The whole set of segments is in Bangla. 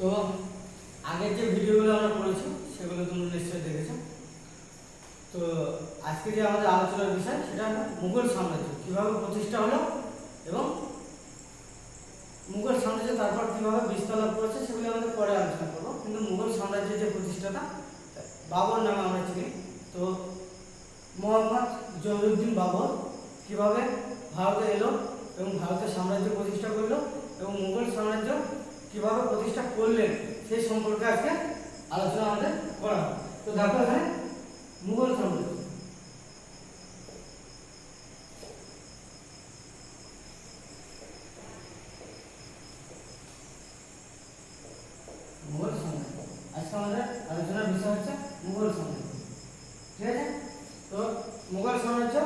তো আগের যে ভিডিওগুলো আমরা করেছি, সেগুলো তোমরা নিশ্চয়ই দেখেছ। তো আজকে যে আমাদের আলোচনার বিষয়, সেটা মুঘল সাম্রাজ্য, কীভাবে প্রতিষ্ঠা হলো এবং মুঘল সাম্রাজ্য তারপর কীভাবে বিস্তার লাভ করেছে, সেগুলো আমাদের পরে আলোচনা করব। কিন্তু মুঘল সাম্রাজ্যের যে প্রতিষ্ঠাতা, বাবর নামে আমরা চিনি। তো মোহাম্মদ জহুরুদ্দিন বাবর কীভাবে ভারতে এলো এবং ভারতের সাম্রাজ্য প্রতিষ্ঠা করল এবং মুঘল সাম্রাজ্য কীভাবে প্রতিষ্ঠা করলেন, সেই সম্পর্কে আজকে আলোচনা আমাদের করা তো দেখো এখানে মুঘল সাম্রাজ্য। আলোচনার বিষয় হচ্ছে মুঘল সাম্রাজ্য। ঠিক আছে? তো মুঘল সাম্রাজ্য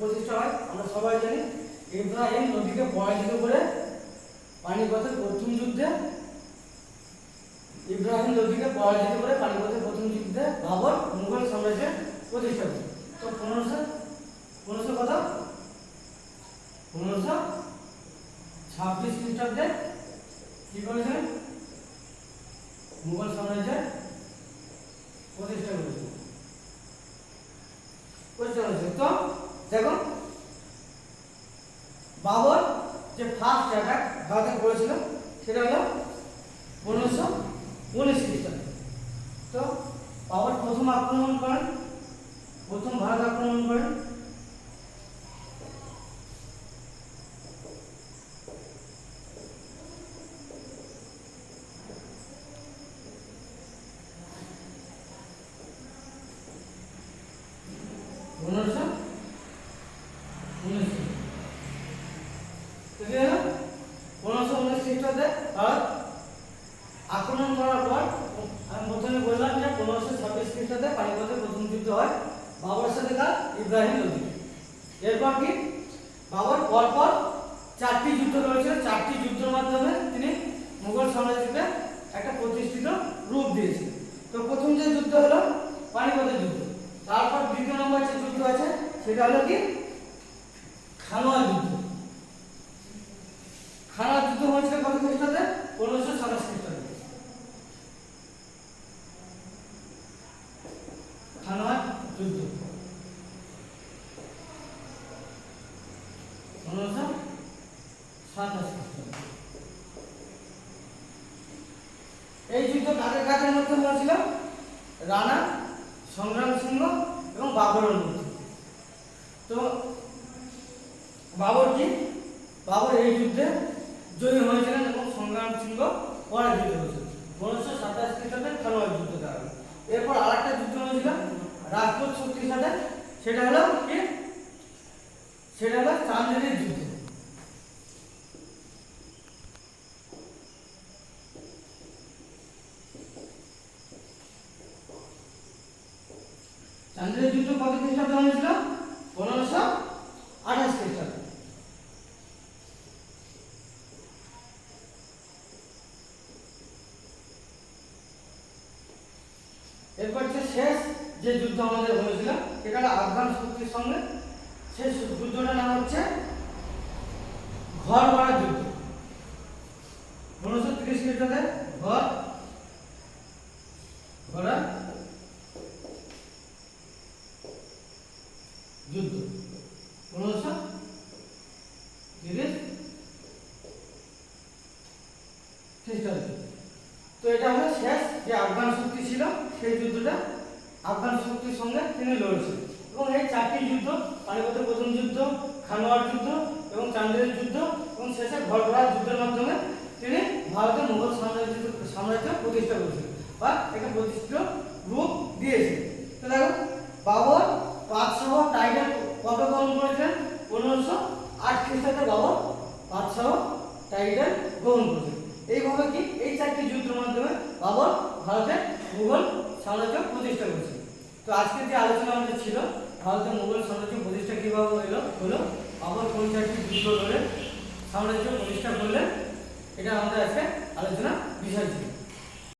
প্রতিষ্ঠা হয়? আমরা সবাই জানি। ইব্রাহিম নদীকে পরাজিত করে পানিপথের প্রথম যুদ্ধে ইব্রাহিম লোদিকে পরাজিত করে পানিপথের প্রথম যুদ্ধে বাবর মুঘল সাম্রাজ্যের প্রতিষ্ঠা করে। তো পনেরোশো পনেরোশো কত? পনেরোশো ছাব্বিশ খ্রিস্টাব্দে কি করেছিলেন মুঘল সাম্রাজ্যের প্রতিষ্ঠা করেছিল প্রতিষ্ঠা করেছিল তো দেখো বাবর যে ফার্স্ট অ্যাটাক ভারতে করেছিল সেটা হলো পনেরোশো উনিশ খ্রিস্টাব্দে তো বাবর প্রথম আক্রমণ করেন প্রথম ভারত আক্রমণ করেন পনেরোশো উনিশ তো কি হলো পনেরোশো উনিশ খ্রিস্টাব্দে ভারত আক্রমণ করার পর আমি প্রথমে বললাম যে পনেরোশো ছাব্বিশ খ্রিস্টাব্দে পানিপথের প্রথম যুদ্ধ হয় বাবর সাথে কার ইব্রাহিম লোদি এরপর কি? বাবর পরপর চারটি যুদ্ধ করেছিল। চারটি যুদ্ধের মাধ্যমে তিনি মুঘল সাম্রাজ্যকে একটা প্রতিষ্ঠিত রূপ দিয়েছিলেন তো প্রথম যে যুদ্ধ হলো পানিপথের যুদ্ধ। তারপর দ্বিতীয় নম্বর যে যুদ্ধ আছে সেটা হলো কি? খানোয়া যুদ্ধ। খানোয়া যুদ্ধ হয়েছিল কত খ্রিস্টাব্দে পনেরোশো সাতাশ খ্রিস্টাব্দে খানোয়া যুদ্ধ। পনেরোশো সাতাশ এই যুদ্ধ কাদের কাদের মধ্যে হয়েছিল? রানা, সংগ্রাম সিংহ এবং বাবরের মধ্যে। তো বাবর কি? বাবর এই যুদ্ধে জয়ী হয়েছিলেন এবং সংগ্রাম সিংহ পরাজিত হয়েছিল। পনেরোশো সাতাশ খ্রিস্টাব্দে খানোয়ার যুদ্ধ দ্বারা এরপর আর একটা যুদ্ধ হয়েছিল, রাজপুত শক্তির সাথে। সেটা হলো কি? সেটা হলো চান্দেরির যুদ্ধ। চান্দ্রের যুদ্ধ কত খ্রিস্টাব্দে হয়েছিল? পনেরোশো আঠাশ খ্রিস্টাব্দে এরপর যে শেষ যে যুদ্ধ আমাদের হয়েছিল হলো আফগান শক্তির সঙ্গে সেই যুদ্ধটার নাম হচ্ছে ঘর গড়ার যুদ্ধ। পনেরোশো তিরিশ খ্রিস্টাব্দে ঘর গড়ার যুদ্ধ। পনেরোশো তিরিশ খ্রিস্টাব্দে। শেষ যে আফগান শক্তি ছিল, সেই যুদ্ধটা আফগান শক্তির সঙ্গে তিনি লড়েছেন। এবং এই চারটি যুদ্ধ পানিপথের প্রথম যুদ্ধ খানোয়ার যুদ্ধ এবং চান্দের যুদ্ধ এবং শেষে ঘরগড়ার যুদ্ধের মাধ্যমে তিনি ভারতের মুঘল সাম্রাজ্য সাম্রাজ্য প্রতিষ্ঠা করেছিলেন বা একটা প্রতিষ্ঠিত রূপ দিয়েছেন। তো দেখো, বাবর পাঁচশহ টাইটেল কবে গ্রহণ করেছেন? পনেরোশো আট খ্রিস্টাব্দে বাবর পাঁচশহ টাইটেল গ্রহণ করেছেন। এইভাবে কি? এই চারটি যুদ্ধের মাধ্যমে বাবর ভারতে মুঘল সাম্রাজ্য প্রতিষ্ঠা করেছে। তো আজকে যে আলোচনা আমাদের ছিল ভারতে মুঘল সাম্রাজ্য প্রতিষ্ঠা কীভাবে হলো? হলো বাবর কোন চারটি যুদ্ধ ধরে সাম্রাজ্য প্রতিষ্ঠা করলে এটা আমাদের আজকে আলোচনা বিষয় ছিল।